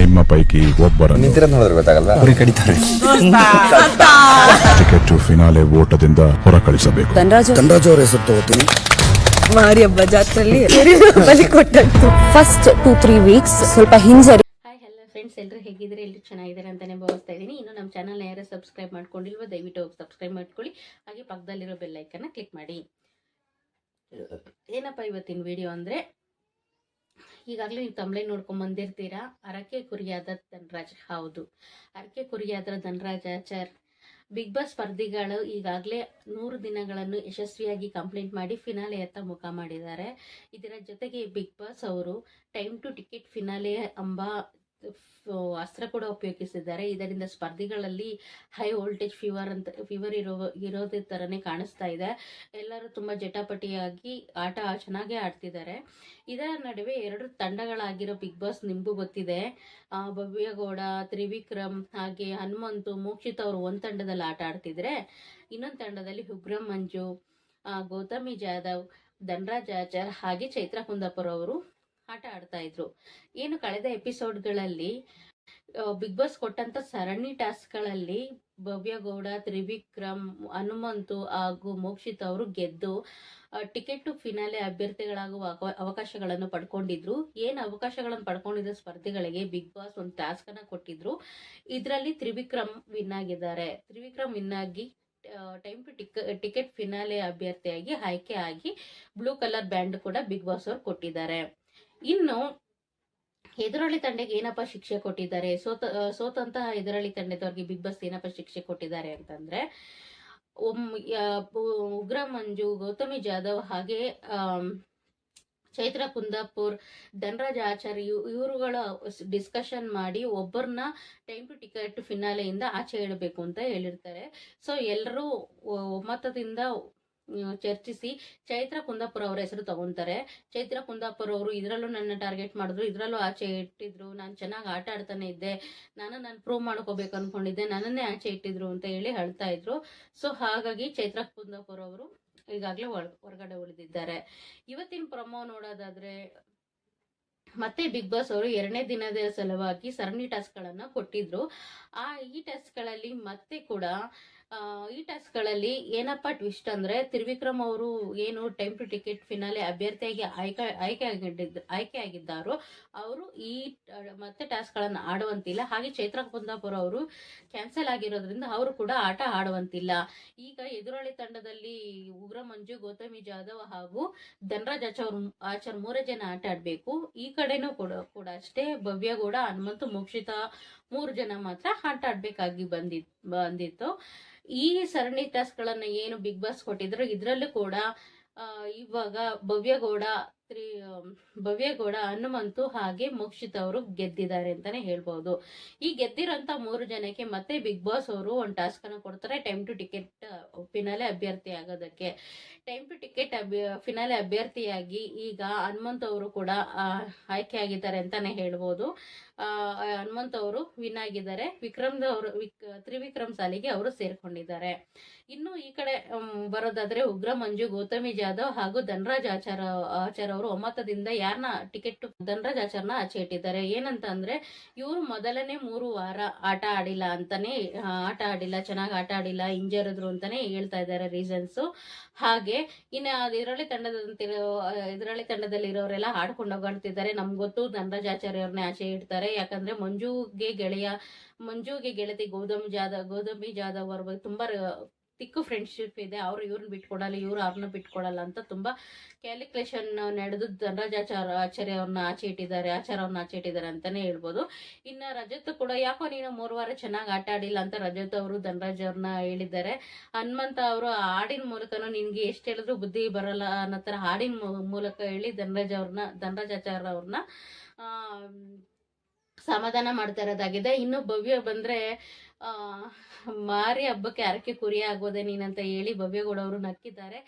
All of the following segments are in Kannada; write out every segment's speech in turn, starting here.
ನಿಮ್ಮ ಪೈಕಿ ಒಬ್ಬರನ್ನು ನಿಂತಿರೋದ್ ನೋಡಿದ್ರೆ ಗೊತ್ತಾಗಲ್ಲ ಅವ್ರಿಗೆ ಕಡಿತಾರೆ. ಟಿಕೆಟ್ ಟು ಫಿನಾಲೆ ಓಟದಿಂದ ಹೊರಕಳಿಸಬೇಕು. ಧನರಾಜ್ ಧನರಾಜ್ ಅವ್ರ ಹೆಸರು ತಗೋತೀನಿ. ಮಾರಿ ಹಬ್ಬ ಜಾತ್ರೆಯಲ್ಲಿ ಬಲಿ ಕೊಟ್ಟಂತು. ಫಸ್ಟ್ ಟೂ ತ್ರೀ ವೀಕ್ಸ್ ಸ್ವಲ್ಪ ಹಿಂಜರಿ ಹಾಯ್ ಹಲೋ ಫ್ರೆಂಡ್ಸ್ ಎಲ್ಲರೂ ಹೇಗಿದ್ರೆ ಎಲ್ಲರೂ ಚೆನ್ನಾಗಿದ್ದಾರೆ ಅಂತಾನೆ ಭಾವಿಸ್ತಾ ಇದ್ದೀನಿ. ಇನ್ನು ನಮ್ಮ ಚಾನಲ್ನ ಯಾರು ಸಬ್ಸ್ಕ್ರೈಬ್ ಮಾಡ್ಕೊಂಡಿಲ್ವೋ ದಯವಿಟ್ಟು ಹೋಗಿ ಸಬ್ಸ್ಕ್ರೈಬ್ ಮಾಡ್ಕೊಳ್ಳಿ. ಹಾಗೆ ಪಕ್ಕದಲ್ಲಿರೋ ಬೆಲ್ಲೈಕನ್ನ ಕ್ಲಿಕ್ ಮಾಡಿ. ಏನಪ್ಪ ಇವತ್ತಿನ ವಿಡಿಯೋ ಅಂದರೆ ಈಗಾಗಲೇ ನೀವು ತಮಿಳೇ ನೋಡ್ಕೊಂಡು ಬಂದಿರ್ತೀರಾ? ಅರಕೆ ಕುರಿಯಾದ ಧನರಾಜ, ಹೌದು. ಅರಕೆ ಕುರಿಯಾದ ಧನರಾಜ ಆಚಾರ್ ಬಿಗ್ ಬಾಸ್ ಸ್ಪರ್ಧಿಗಳು ಈಗಾಗಲೇ ನೂರು ದಿನಗಳನ್ನು ಯಶಸ್ವಿಯಾಗಿ ಕಂಪ್ಲೀಟ್ ಮಾಡಿ ಫಿನಾಲೆ ಅಂತ ಮುಖ ಮಾಡಿದ್ದಾರೆ. ಇದರ ಜೊತೆಗೆ ಬಿಗ್ ಬಾಸ್ ಅವರು ಟೈಮ್ ಟು ಟಿಕೆಟ್ ಫಿನಾಲೆ ಎಂಬ ಅಸ್ತ್ರ ಕೂಡ ಉಪಯೋಗಿಸಿದ್ದಾರೆ. ಇದರಿಂದ ಸ್ಪರ್ಧಿಗಳಲ್ಲಿ ಹೈ ವೋಲ್ಟೇಜ್ ಫೀವರ್ ಅಂತ ಫೀವರ್ ಇರೋ, ಇರೋದೇ ಥರನೇ ಕಾಣಿಸ್ತಾ ಇದೆ. ಎಲ್ಲರೂ ತುಂಬ ಜಟಾಪಟಿಯಾಗಿ ಆಟ ಚೆನ್ನಾಗೇ ಆಡ್ತಿದ್ದಾರೆ. ಇದರ ನಡುವೆ ಎರಡು ತಂಡಗಳಾಗಿರೋ ಬಿಗ್ ಬಾಸ್ ನಿಮಗೂ ಗೊತ್ತಿದೆ. ಭವ್ಯಗೌಡ, ತ್ರಿವಿಕ್ರಮ್, ಹಾಗೆ ಹನುಮಂತು, ಮೋಕ್ಷಿತ್ ಅವರು ಒಂದು ತಂಡದಲ್ಲಿ ಆಟ ಆಡ್ತಿದ್ರೆ ಇನ್ನೊಂದು ತಂಡದಲ್ಲಿ ಉಗ್ರಂ, ಮಂಜು ಗೌತಮಿ ಜಾಧವ್, ಧನರಾಜ್ ಆಚಾರ್, ಹಾಗೆ ಚೈತ್ರ ಕುಂದಾಪುರ ಅವರು ಆಟ ಆಡ್ತಾ ಇದ್ರು. ಏನು ಕಳೆದ ಎಪಿಸೋಡ್ಗಳಲ್ಲಿ ಬಿಗ್ ಬಾಸ್ ಕೊಟ್ಟಂತ ಸರಣಿ ಟಾಸ್ಕ್ಗಳಲ್ಲಿ ಭವ್ಯಗೌಡ ತ್ರಿವಿಕ್ರಮ್, ಹನುಮಂತು ಹಾಗೂ ಮೋಕ್ಷಿತ್ ಅವರು ಗೆದ್ದು ಟಿಕೆಟ್ ಟು ಫಿನಾಲೆ ಅಭ್ಯರ್ಥಿಗಳಾಗುವ ಅವ- ಅವಕಾಶಗಳನ್ನು ಪಡ್ಕೊಂಡಿದ್ರು. ಏನು ಅವಕಾಶಗಳನ್ನು ಪಡ್ಕೊಂಡಿದ್ದ ಸ್ಪರ್ಧಿಗಳಿಗೆ ಬಿಗ್ ಬಾಸ್ ಒಂದು ಟಾಸ್ಕ್ ಅನ್ನ ಕೊಟ್ಟಿದ್ರು. ಇದರಲ್ಲಿ ತ್ರಿವಿಕ್ರಮ್ ವಿನ್ ಆಗಿದ್ದಾರೆ. ತ್ರಿವಿಕ್ರಮ್ ವಿನ್ ಆಗಿ time to tick, ticket finale ಅಭ್ಯರ್ಥಿಯಾಗಿ ಆಯ್ಕೆ ಆಗಿ, ಬ್ಲೂ ಕಲರ್ ಬ್ಯಾಂಡ್ ಕೂಡ ಬಿಗ್ ಬಾಸ್ ಅವರು ಕೊಟ್ಟಿದ್ದಾರೆ. ಇನ್ನು ಎದುರಾಳಿ ತಂಡಕ್ಕೆ ಏನಪ್ಪ ಶಿಕ್ಷೆ ಕೊಟ್ಟಿದ್ದಾರೆ? ಸೋತ ಸೋತಂತಹ ಎದುರಾಳಿ ತಂಡದವ್ರಿಗೆ ಬಿಗ್ ಬಾಸ್ ಏನಪ್ಪ ಶಿಕ್ಷೆ ಕೊಟ್ಟಿದ್ದಾರೆ ಅಂತಂದ್ರೆ ಉಗ್ರ ಮಂಜು, ಗೌತಮಿ ಜಾಧವ್ ಹಾಗೆ ಚೈತ್ರ ಕುಂದಾಪುರ್, ಧನರಾಜ್ ಆಚಾರ್ಯ ಇವರುಗಳ ಡಿಸ್ಕಷನ್ ಮಾಡಿ ಒಬ್ಬರನ್ನ ಟೈಮ್ ಟು ಟಿಕೆಟ್ ಫಿನಾಲೆಯಿಂದ ಆಚೆ ಇಡಬೇಕು ಅಂತ ಹೇಳಿರ್ತಾರೆ. ಸೊ, ಎಲ್ಲರೂ ಒಮ್ಮತದಿಂದ ಚರ್ಚಿಸಿ. ಚೈತ್ರ ಕುಂದಾಪುರ ಅವರ ಹೆಸರು ತಗೊಂತಾರೆ. ಚೈತ್ರ ಕುಂದಾಪುರ ಅವರು ಇದರಲ್ಲೂ ನನ್ನ ಟಾರ್ಗೆಟ್ ಮಾಡಿದ್ರು. ಇದರಲ್ಲೂ ಆಚೆ ಇಟ್ಟಿದ್ರು. ನಾನು ಚೆನ್ನಾಗಿ ಆಟ ಆಡ್ತಾನೆ ಇದ್ದೆ. ನಾನು ನಾನು ಪ್ರೂವ್ ಮಾಡ್ಕೋಬೇಕು ಅನ್ಕೊಂಡಿದ್ದೆ. ನನ್ನನ್ನೇ ಆಚೆ ಇಟ್ಟಿದ್ರು ಅಂತ ಹೇಳಿ ಹೇಳ್ತಾ ಇದ್ರು. ಸೊ ಹಾಗಾಗಿ ಚೈತ್ರ ಕುಂದಾಪುರ ಅವರು ಈಗಾಗಲೇ ಹೊರಗಡೆ ಉಳಿದಿದ್ದಾರೆ. ಇವತ್ತಿನ ಪ್ರಮೋ ನೋಡೋದಾದ್ರೆ ಮತ್ತೆ ಬಿಗ್ ಬಾಸ್ ಅವರು ಎರಡನೇ ದಿನದ ಸಲುವಾಗಿ ಸರಣಿ ಟಾಸ್ಕ್ಗಳನ್ನ ಕೊಟ್ಟಿದ್ರು. ಆ ಈ ಟಾಸ್ಕ್ಗಳಲ್ಲಿ ಮತ್ತೆ ಕೂಡ ಈ ಟಾಸ್ಕ್ಗಳಲ್ಲಿ ಏನಪ್ಪ ಟ್ವಿಸ್ಟ್ ಅಂದ್ರೆ ತ್ರಿವಿಕ್ರಮ್ ಅವರು ಏನು ಟೈಮ್ ಟು ಟಿಕೆಟ್ ಫಿನಾಲೆ ಅಭ್ಯರ್ಥಿಯಾಗಿ ಆಯ್ಕೆ ಆಯ್ಕೆ ಆಗಿದ್ದ ಆಯ್ಕೆ ಅವರು ಈ ಮತ್ತೆ ಮತ್ತೆ ಟಾಸ್ಕ್ಗಳನ್ನು ಆಡುವಂತಿಲ್ಲ. ಹಾಗೆ ಚೈತ್ರ ಕುಂದಾಪುರ ಅವರು ಕ್ಯಾನ್ಸಲ್ ಆಗಿರೋದ್ರಿಂದ ಅವರು ಕೂಡ ಆಟ ಆಡುವಂತಿಲ್ಲ. ಈಗ ಎದುರಾಳಿ ತಂಡದಲ್ಲಿ ಉಗ್ರ ಮಂಜು, ಗೌತಮಿ ಜಾಧವ್ ಹಾಗೂ ಧನರಾಜ್ ಆಚಾರ್ ಆಚಾರ್ ಮೂರೇ ಜನ ಆಟ ಆಡ್ಬೇಕು. ಈ ಕಡೆನೂ ಕೂಡ ಕೂಡ ಅಷ್ಟೇ ಭವ್ಯಗೌಡ ಹನುಮಂತು, ಮೋಕ್ಷಿತ ಮೂರು ಜನ ಮಾತ್ರ ಆಟ ಆಡ್ಬೇಕಾಗಿ ಬಂದಿ ಬಂದಿತ್ತು. ಈ ಸರಣಿ ಟಾಸ್ಕ್ಗಳನ್ನು ಏನು ಬಿಗ್ ಬಾಸ್ ಕೊಟ್ಟಿದ್ರು, ಇದ್ರಲ್ಲೂ ಕೂಡ ಇವಾಗ ಭವ್ಯಗೌಡ ತ್ರಿ ಭವ್ಯಗೌಡ ಹನುಮಂತು ಹಾಗೆ ಮೋಕ್ಷಿತ್ ಅವರು ಗೆದ್ದಿದ್ದಾರೆ ಅಂತಾನೆ ಹೇಳ್ಬಹುದು ಈ ಗೆದ್ದಿರೋಂತ ಮೂರು ಜನಕ್ಕೆ ಮತ್ತೆ ಬಿಗ್ ಬಾಸ್ ಅವರು ಒಂದು ಟಾಸ್ಕ್ ಅನ್ನ ಕೊಡ್ತಾರೆ ಟೈಮ್ ಟು ಟಿಕೆಟ್ ಫಿನಾಲೆ ಅಭ್ಯರ್ಥಿ ಆಗೋದಕ್ಕೆ. ಟೈಮ್ ಟು ಟಿಕೆಟ್ ಫಿನಾಲೆ ಅಭ್ಯರ್ಥಿಯಾಗಿ ಈಗ ಹನುಮಂತ್ ಅವರು ಕೂಡ ಆಯ್ಕೆ ಆಗಿದ್ದಾರೆ ಅಂತಾನೆ ಹೇಳ್ಬೋದು. ಹನುಮಂತ್ ಅವರು ವಿನ್ ಆಗಿದ್ದಾರೆ. ವಿಕ್ರಮ್ ಅವರು, ವಿಕ್, ತ್ರಿವಿಕ್ರಮ್ ಸಾಲಿಗೆ ಅವರು ಸೇರ್ಕೊಂಡಿದ್ದಾರೆ. ಇನ್ನು ಈ ಕಡೆ ಬರೋದಾದ್ರೆ ಉಗ್ರ ಮಂಜು, ಗೌತಮಿ ಜಾಧವ್ ಹಾಗೂ ಧನರಾಜ್ ಆಚಾರ, ಆಚಾರ್ ಅವರು ಒಮ್ಮತದಿಂದ ಯಾರನ್ನ ಟಿಕೆಟ್ ಧನರಾಜ್ ಆಚಾರ್ನ ಆಚೆ ಇಟ್ಟಿದ್ದಾರೆ. ಏನಂತ ಅಂದ್ರೆ, ಇವರು ಮೊದಲನೇ ಮೂರು ವಾರ ಆಟ ಆಡಿಲ್ಲ ಅಂತಾನೆ ಆಟ ಆಡಿಲ್ಲ, ಚೆನ್ನಾಗಿ ಆಟ ಆಡಿಲ್ಲ ಇಂಜರಿದ್ರು ಅಂತಾನೆ ಹೇಳ್ತಾ ಇದ್ದಾರೆ ರೀಸನ್ಸ್. ಹಾಗೆ, ಇನ್ನು ಇದರಲ್ಲಿ ತಂಡದಂತಿರೋ ಇದರಲ್ಲಿ ತಂಡದಲ್ಲಿರೋರೆಲ್ಲ ಆಡ್ಕೊಂಡು ಹೋಗಾಡ್ತಿದ್ದಾರೆ. ನಮ್ಗೆ ಗೊತ್ತು ಧನರಾಜ್ ಆಚಾರ್ಯ ಅವ್ರನ್ನೇ ಆಚೆ ಇಡ್ತಾರೆ. ಯಾಕಂದ್ರೆ, ಮಂಜುಗೆ ಗೆಳೆಯ, ಮಂಜುಗೆ ಗೆಳತಿ ಗೌತಮ್ ಜಾಧವ್, ಗೌತಮಿ ಜಾಧವ್ ಅವ್ರ ಬಗ್ಗೆ ತುಂಬಾ ತಿಕ್ಕು ಫ್ರೆಂಡ್ಶಿಪ್ ಇದೆ, ಅವ್ರು ಇವ್ರನ್ನ ಬಿಟ್ಕೊಡಲ್ಲ, ಇವ್ರು ಅವ್ರನ್ನ ಬಿಟ್ಕೊಡಲ್ಲ ಅಂತ ತುಂಬಾ ಕ್ಯಾಲ್ಕುಲೇಷನ್ ನಡೆದು ಧನರಾಜ್ ಆಚಾರ ಆಚಾರ್ಯ ಅವ್ರನ್ನ ಆಚೆ ಇಟ್ಟಿದ್ದಾರೆ ಆಚಾರ ಅವ್ರನ್ನ ಆಚೆ ಇಟ್ಟಿದ್ದಾರೆ ಅಂತಾನೆ ಹೇಳ್ಬೋದು. ಇನ್ನ ರಜತ್ ಕೂಡ ಯಾಕೋ ನೀನು ಮೂರು ವಾರ ಚೆನ್ನಾಗಿ ಆಟ ಆಡಿಲ್ಲ ಅಂತ ರಜತ್ ಅವರು, ಧನರಾಜ್ ಅವ್ರನ್ನ ಹೇಳಿದ್ದಾರೆ. ಹನುಮಂತ ಅವರು ಹಾಡಿನ ಮೂಲಕನೂ ನಿನ್ಗೆ ಎಷ್ಟು ಹೇಳಿದ್ರು ಬುದ್ಧಿ ಬರಲ್ಲ ಅನ್ನೋ ಥರ ಹಾಡಿನ ಮೂಲಕ ಹೇಳಿ ಧನರಾಜ್ ಅವ್ರನ್ನ ಧನರಾಜ್ ಆಚಾರ ಅವ್ರನ್ನ ಸಮಾಧಾನ ಮಾಡ್ತಾ ಇರೋದಾಗಿದೆ. ಇನ್ನು ಭವ್ಯ ಬಂದ್ರೆ ಮಾರಿ ಹಬ್ಬಕ್ಕೆ ಹರಕೆ ಕುರಿ ಆಗೋದೆ ನೀನಂತ ಹೇಳಿ ಭವ್ಯಗೌಡ ಅವರು ನಕ್ಕಿದ್ದಾರೆ.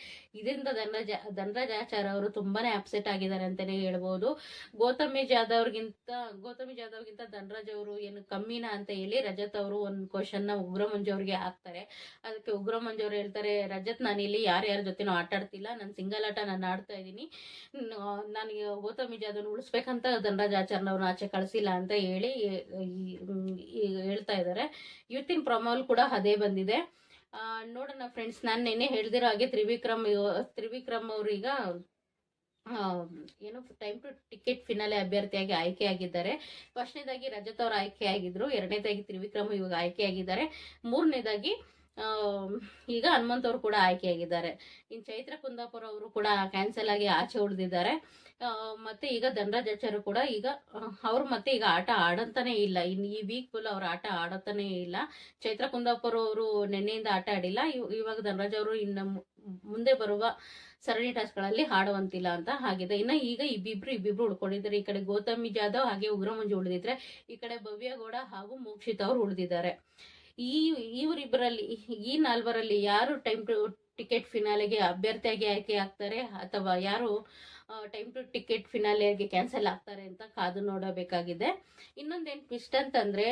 ಇದರಿಂದ ಧನರಾಜ, ಧನರಾಜಾಚಾರ್ ಅವರು ತುಂಬಾನೇ ಅಪ್ಸೆಟ್ ಆಗಿದ್ದಾರೆ ಅಂತಾನೆ ಹೇಳ್ಬೋದು. ಗೌತಮಿ ಜಾಧವ್ರಿಗಿಂತ, ಗೌತಮಿ ಜಾಧವ್ಗಿಂತ ಧನರಾಜ್ ಅವರು ಏನು ಕಮ್ಮಿನ ಅಂತ ಹೇಳಿ ರಜತ್ ಅವರು ಒಂದು ಕ್ವಶನ್ನ ಉಗ್ರ ಮಂಜು ಅವ್ರಿಗೆ ಹಾಕ್ತಾರೆ. ಅದಕ್ಕೆ ಉಗ್ರ ಮಂಜು ಅವ್ರು ಹೇಳ್ತಾರೆ, ರಜತ್, ನಾನು ಇಲ್ಲಿ ಯಾರ್ಯಾರ ಜೊತೆನೂ ಆಟ ಆಡ್ತಿಲ್ಲ. ನಾನು ಸಿಂಗಲ್ ಆಟ ನಾನು ಆಡ್ತಾ ಇದ್ದೀನಿ. ನನಗೆ ಗೌತಮಿ ಜಾಧವ್ನ ಉಳಿಸ್ಬೇಕಂತ ಧನರಾಜ್ ಆಚಾರ್ನವ್ರನ್ನ ಆಚೆ ಕಳಿಸಿಲ್ಲ ಅಂತ ಹೇಳಿ ಹೇಳ್ತಾ ಇದ್ದಾರೆ. ಇವತ್ತಿನ ಪ್ರಮೋಲ್ ಕೂಡ ಅದೇ ಬಂದಿದೆ. ನೋಡೋಣ ಫ್ರೆಂಡ್ಸ್ ನಾನು ನೆನ್ನೆ ಹೇಳ್ದಿರೋ ಹಾಗೆ ತ್ರಿವಿಕ್ರಮ್ ತ್ರಿವಿಕ್ರಮ್ ಅವ್ರೀಗ ಏನು ಟೈಮ್ ಟು ಟಿಕೆಟ್ ಫಿನಾಲೆ ಅಭ್ಯರ್ಥಿಯಾಗಿ ಆಯ್ಕೆಯಾಗಿದ್ದಾರೆ ಫಸ್ಟ್ನೇದಾಗಿ ರಜತ್ ಅವರು ಆಯ್ಕೆಯಾಗಿದ್ರು ಎರಡನೇದಾಗಿ ತ್ರಿವಿಕ್ರಮ್ ಇವಾಗ ಆಯ್ಕೆಯಾಗಿದ್ದಾರೆ ಮೂರನೇದಾಗಿ ಈಗ ಹನುಮಂತ್ ಅವರು ಕೂಡ ಆಯ್ಕೆಯಾಗಿದ್ದಾರೆ ಇನ್ನು ಚೈತ್ರ ಕುಂದಾಪುರ ಅವರು ಕೂಡ ಕ್ಯಾನ್ಸಲ್ ಆಗಿ ಆಚೆ ಉಳಿದಿದ್ದಾರೆ. ಮತ್ತೆ ಈಗ ಧನರಾಜಾಚಾರ್ಯ ಕೂಡ ಈಗ ಅವ್ರು ಮತ್ತೆ ಈಗ ಆಟ ಆಡಂತಾನೆ ಇಲ್ಲ. ಇನ್ ಈ ವೀಕ್ ಫುಲ್ ಅವ್ರ ಆಟ ಆಡತಾನೆ ಇಲ್ಲ. ಚೈತ್ರ ಕುಂದಾಪುರ ಅವರು ನಿನ್ನೆಯಿಂದ ಆಟ ಆಡಿಲ್ಲ. ಇವ್- ಇವಾಗ ಧನರಾಜ್ ಅವರು ಇನ್ನು ಮುಂದೆ ಬರುವ ಸರಣಿ ಟಾಸ್ಗಳಲ್ಲಿ ಆಡುವಂತಿಲ್ಲ ಅಂತ ಆಗಿದೆ ಇನ್ನು ಈಗ ಇಬ್ಬಿಬ್ರು ಇಬ್ಬಿಬ್ರು ಉಳ್ಕೊಂಡಿದ್ದಾರೆ. ಈ ಕಡೆ ಗೌತಮಿ ಜಾಧವ್ ಹಾಗೆ ಉಗ್ರಮಂಜು ಉಳಿದಿದ್ರೆ, ಈ ಕಡೆ ಭವ್ಯಗೌಡ ಹಾಗೂ ಮೋಕ್ಷಿತ್ ಅವರು ಉಳಿದಿದ್ದಾರೆ. ಈ ಇವರಿಬ್ಬರಲ್ಲಿ ಈ ನಾಲ್ವರಲ್ಲಿ ಯಾರು ಟೈಮ್ ಟಿಕೆಟ್ ಫಿನಾಲೆಗೆ ಅಭ್ಯರ್ಥಿಯಾಗಿ ಆಯ್ಕೆ ಆಗ್ತಾರೆ ಅಥವಾ ಯಾರು ಟೈಮ್ ಟು ಟಿಕೆಟ್ ಫಿನಾಲೆಗೆ ಕ್ಯಾನ್ಸಲ್ ಆಗ್ತಾರೆ ಅಂತ ಕಾದು ನೋಡಬೇಕಾಗಿದೆ. ಇನ್ನೊಂದೇನು ಟ್ವಿಸ್ಟ್ ಅಂತಂದ್ರೆ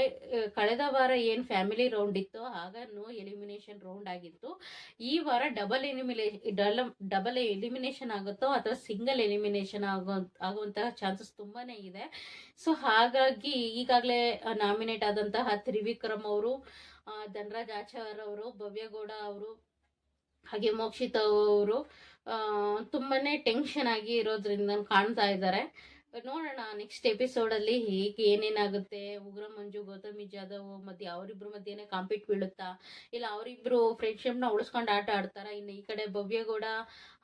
ಕಳೆದ ವಾರ ಏನು ಫ್ಯಾಮಿಲಿ ರೌಂಡ್ ಇತ್ತು ಆಗ ನೋ ಎಲಿಮಿನೇಷನ್ ರೌಂಡ್ ಆಗಿತ್ತು. ಈ ವಾರ ಡಬಲ್ ಎಲಿಮಿನೇ ಡಬಲ್ ಎಲಿಮಿನೇಷನ್ ಆಗುತ್ತೋ ಅಥವಾ ಸಿಂಗಲ್ ಎಲಿಮಿನೇಷನ್ ಆಗೋ, ಆಗುವಂತಹ ಚಾನ್ಸಸ್ ತುಂಬಾನೇ ಇದೆ. ಸೊ ಹಾಗಾಗಿ ಈಗಾಗಲೇ ನಾಮಿನೇಟ್ ಆದಂತಹ ತ್ರಿವಿಕ್ರಮ್ ಅವರು ಧನರಾಜ್ ಆಚಾರ್ ಅವರು ಭವ್ಯಗೌಡ ಅವರು ಹಾಗೆ ಮೋಕ್ಷಿತ ಅವರು ತುಂಬಾನೇ ಟೆನ್ಷನ್ ಆಗಿ ಇರೋದ್ರಿಂದ ಕಾಣ್ತಾ ಇದ್ದಾರೆ. ನೋಡೋಣ ನೆಕ್ಸ್ಟ್ ಎಪಿಸೋಡ್ ಅಲ್ಲಿ ಹೇಗೆ ಏನೇನಾಗುತ್ತೆ. ಉಗ್ರ ಮಂಜು, ಗೌತಮಿ ಜಾಧವ್ ಮಧ್ಯೆ ಅವರಿಬ್ರು ಮಧ್ಯೆ ಕಾಂಪಿಟ್ ಬೀಳುತ್ತಾ? ಇಲ್ಲ, ಅವರಿಬ್ರು ಫ್ರೆಂಡ್ಶಿಪ್ನ ಉಳಿಸ್ಕೊಂಡು ಆಟ ಆಡ್ತಾರ? ಇನ್ನು ಈ ಕಡೆ ಭವ್ಯಗೌಡ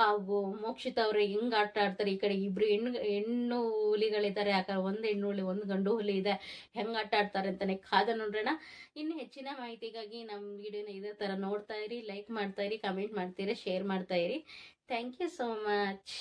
ಹಾಗೂ ಮೋಕ್ಷಿತ ಅವರು ಹೆಂಗ್ ಆಟ ಆಡ್ತಾರೆ? ಈ ಕಡೆ ಇಬ್ರು ಹೆಣ್ಣು ಹೆಣ್ಣು ಹುಲಿಗಳಿದ್ದಾರೆ. ಯಾಕಂದ್ರೆ ಒಂದು ಹೆಣ್ಣು ಹುಲಿ, ಒಂದು ಗಂಡು ಹುಲಿ ಇದೆ. ಹೆಂಗ್ ಆಟ ಆಡ್ತಾರೆ ಅಂತಾನೆ ಕಾದ ನೋಡ್ರಣ. ಇನ್ನು ಹೆಚ್ಚಿನ ಮಾಹಿತಿಗಾಗಿ ನಮ್ಮ ವಿಡಿಯೋನ ಇದೇ ತರ ನೋಡ್ತಾ ಇರಿ ಲೈಕ್ ಮಾಡ್ತಾ ಇರಿ ಕಮೆಂಟ್ ಮಾಡ್ತೀರಿ ಶೇರ್ ಮಾಡ್ತಾ ಇರಿ. Thank you so much